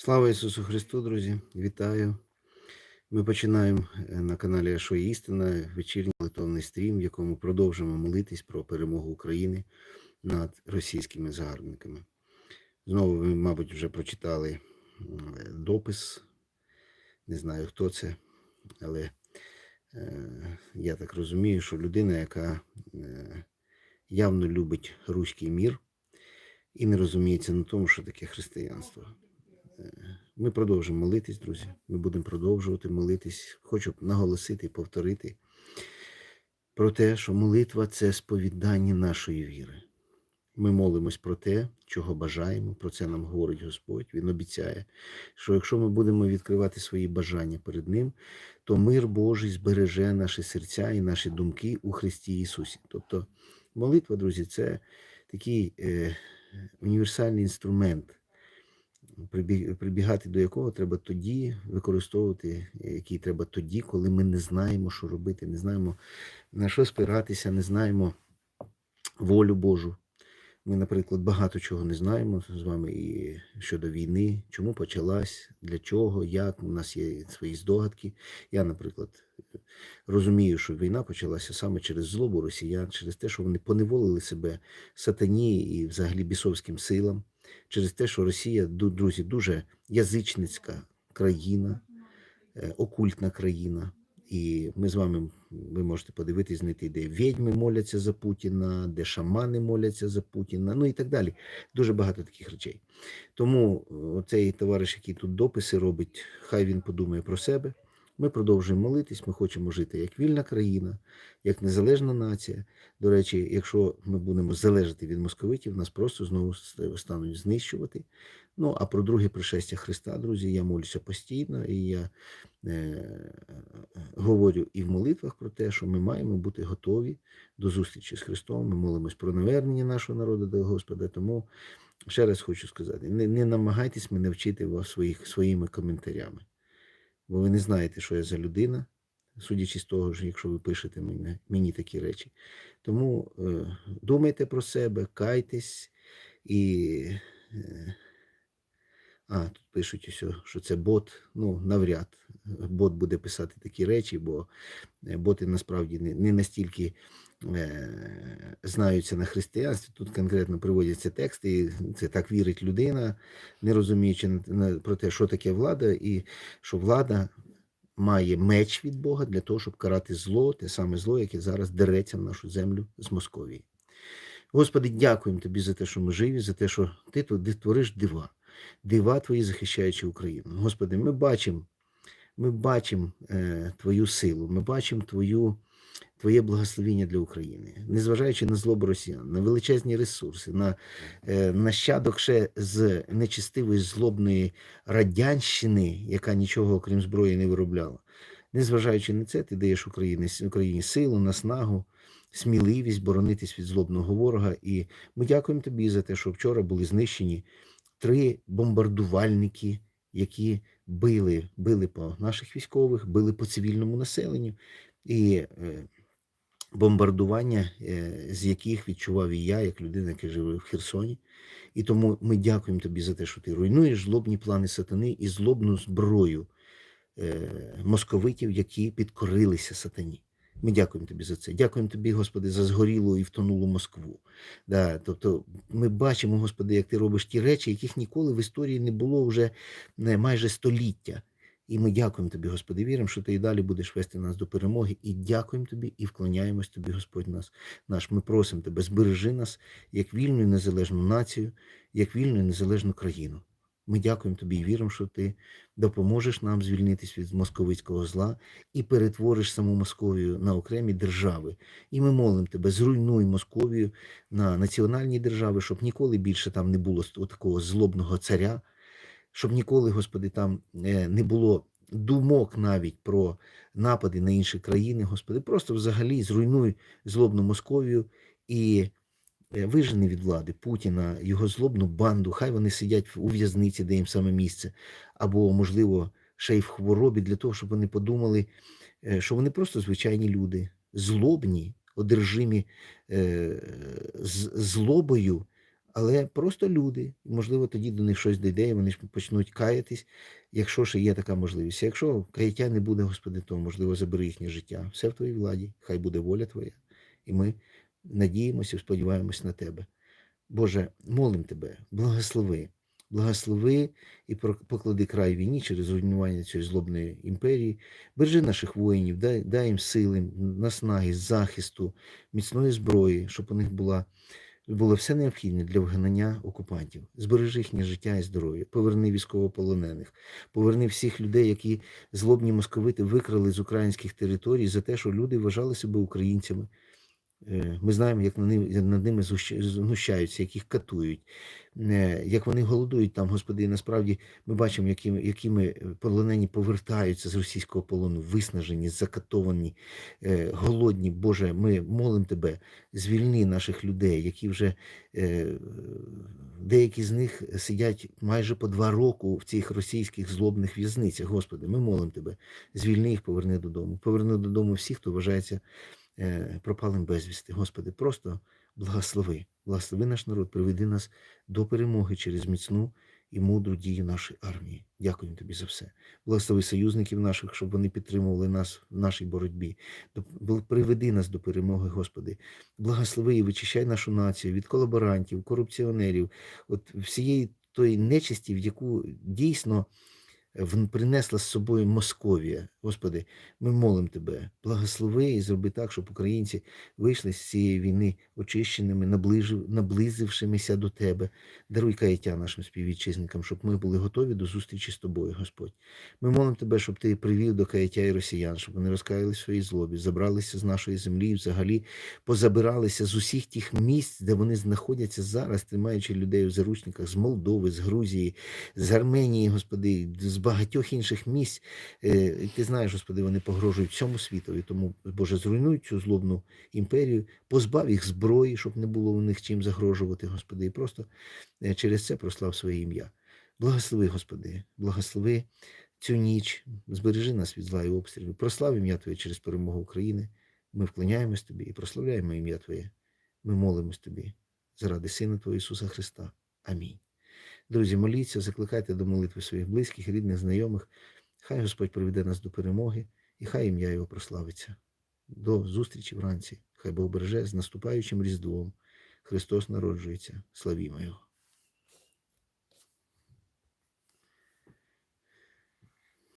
Слава Ісусу Христу, друзі! Вітаю! Ми починаємо е, на каналі Ашо Істина вечірній молитовний стрім, в якому продовжимо молитись про перемогу України над російськими загарбниками. Знову ви, мабуть, вже прочитали допис. Не знаю, хто це, але е, я так розумію, що людина, яка е, явно любить руський мір і не розуміється на тому, що таке християнство. Ми продовжимо молитись, друзі. Ми будемо продовжувати молитись. Хочу наголосити і повторити про те, що молитва це сповідання нашої віри. Ми молимось про те, чого бажаємо. Про це нам говорить Господь. Він обіцяє, що якщо ми будемо відкривати свої бажання перед Ним, то мир Божий збереже наші серця і наші думки у Христі Ісусі. Тобто, молитва, друзі, це такий е, універсальний інструмент прибігати до якого треба тоді використовувати, який треба тоді, коли ми не знаємо, що робити, не знаємо на що спиратися, не знаємо волю Божу. Ми, наприклад, багато чого не знаємо з вами і щодо війни, чому почалась, для чого, як. У нас є свої здогадки. Я, наприклад, розумію, що війна почалася саме через злобу росіян, через те, що вони поневолили себе сатані і взагалі бісовським силам через те, що Росія, друзі, дуже язичницька країна, е, окультна країна. І ми з вами, ви можете подивитись, знайти, де відьми моляться за Путіна, де шамани моляться за Путіна, ну і так далі. Дуже багато таких речей. Тому цей товариш, який тут дописи робить, хай він подумає про себе. Ми продовжуємо молитись, ми хочемо жити як вільна країна, як незалежна нація. До речі, якщо ми будемо залежати від московитів, нас просто знову стануть знищувати. Ну а про друге пришестя Христа, друзі, я молюся постійно, і я е, говорю і в молитвах про те, що ми маємо бути готові до зустрічі з Христом. Ми молимось про навернення нашого народу до Господа. Тому ще раз хочу сказати: не не намагайтесь мене вчити вас своїх своїми коментарями бо ви не знаєте, що я за людина, судячи з того, ж, якщо ви пишете мені, мені такі речі. Тому е, думайте про себе, кайтесь і. Е, а, тут пишуть, усе, що це бот. Ну, навряд бот буде писати такі речі, бо е, боти насправді не не настільки е, знаються на християнстві. Тут конкретно приводяться тексти, і це так вірить людина, не розуміючи про те, що таке влада, і що влада має меч від Бога для того, щоб карати зло, те саме зло, яке зараз дереться в нашу землю з Московії. Господи, дякуємо тобі за те, що ми живі, за те, що ти тут твориш дива дива Твої, захищаючи Україну. Господи, ми бачимо ми бачимо е, Твою силу, ми бачимо Твою, Твоє благословіння для України, незважаючи на злобу росіян, на величезні ресурси, на е, нащадок ще з нечистивої злобної радянщини, яка нічого окрім зброї не виробляла. Незважаючи на це, ти даєш Україні, Україні силу, наснагу. Сміливість боронитись від злобного ворога, і ми дякуємо тобі за те, що вчора були знищені три бомбардувальники, які били били по наших військових, били по цивільному населенню, і е, бомбардування, е, з яких відчував і я, як людина, яка живе в Херсоні. І тому ми дякуємо тобі за те, що ти руйнуєш злобні плани сатани і злобну зброю е, московитів, які підкорилися сатані. Ми дякуємо тобі за це. Дякуємо тобі, Господи, за згорілу і втонулу Москву. Да, Тобто ми бачимо, Господи, як ти робиш ті речі, яких ніколи в історії не було вже майже століття. І ми дякуємо тобі, Господи, віримо, що ти і далі будеш вести нас до перемоги. І дякуємо тобі, і вклоняємось тобі, Господь нас, наш. Ми просимо тебе, збережи нас як вільну і незалежну націю, як вільну і незалежну країну. Ми дякуємо тобі і віримо, що ти допоможеш нам звільнитись від московицького зла і перетвориш саму Московію на окремі держави. І ми молимо тебе, зруйнуй Московію на національні держави, щоб ніколи більше там не було такого злобного царя, щоб ніколи, Господи, там е, не було думок навіть про напади на інші країни, Господи. Просто взагалі зруйнуй злобну Московію і. Е, вижений від влади Путіна, його злобну банду, хай вони сидять у в'язниці, де їм саме місце, або, можливо, ще й в хворобі, для того, щоб вони подумали, е, що вони просто звичайні люди, злобні, одержимі е, злобою, але просто люди. Можливо, тоді до них щось дійде, і вони ж почнуть каятись, якщо ще є така можливість. Якщо каяття не буде, Господи, то можливо забери їхнє життя. Все в твоїй владі, хай буде воля Твоя. І ми надіємося сподіваємось на Тебе. Боже, молим Тебе, благослови, благослови і поклади край війні через руйнування цієї злобної імперії. Бережи наших воїнів, дай, дай їм сили, наснаги, захисту, міцної зброї, щоб у них була, було все необхідне для вгнання окупантів. Збережи їхнє життя і здоров'я, поверни військовополонених, поверни всіх людей, які злобні московити викрали з українських територій за те, що люди вважали себе українцями. Е, Ми знаємо, як над ними знущаються, як їх катують, е, як вони голодують там, Господи, і насправді ми бачимо, якими, якими е, полонені повертаються з російського полону, виснажені, закатовані, голодні. Боже, ми молимо Тебе, звільни наших людей, які вже деякі з них сидять майже по два року в цих російських злобних в'язницях. Господи, ми молимо Тебе, звільни їх, поверни додому. Поверни додому всіх, хто вважається пропалим безвісти. Господи, просто благослови, благослови наш народ, приведи нас до перемоги через міцну і мудру дію нашої армії. Дякуємо тобі за все. Благослови союзників наших, щоб вони підтримували нас в нашій боротьбі. Приведи нас до перемоги, Господи. Благослови і вичищай нашу націю від колаборантів, корупціонерів, от всієї тої нечисті, в яку дійсно принесла з собою Московія. Господи, ми молимо Тебе, благослови і зроби так, щоб українці вийшли з цієї війни очищеними, наблизившимися до Тебе. Даруй каяття нашим співвітчизникам, щоб ми були готові до зустрічі з Тобою, Господь. Ми молимо Тебе, щоб Ти привів до каяття і росіян, щоб вони розкаяли в своїй злобі, забралися з нашої землі і взагалі позабиралися з усіх тих місць, де вони знаходяться зараз, тримаючи людей в заручниках з Молдови, з Грузії, з Арменії, Господи, з багатьох інших місць. Е, Ти знаєш, Господи, вони погрожують всьому світові. Тому, Боже, зруйнуй цю злобну імперію, позбав їх зброї, щоб не було у них чим загрожувати, Господи, і просто е, через це прослав своє ім'я. Благослови, Господи, благослови цю ніч, збережи нас від зла і обстрілів. Прослав ім'я Твоє через перемогу України. Ми вклоняємось Тобі і прославляємо ім'я Твоє. Ми молимось Тобі заради Сина Твого Ісуса Христа. Амінь. Друзі, моліться, закликайте до молитви своїх близьких, рідних, знайомих. Хай Господь приведе нас до перемоги і хай ім'я Його прославиться. До зустрічі вранці. Хай Бог береже з наступаючим Різдвом. Христос народжується. Славімо Його.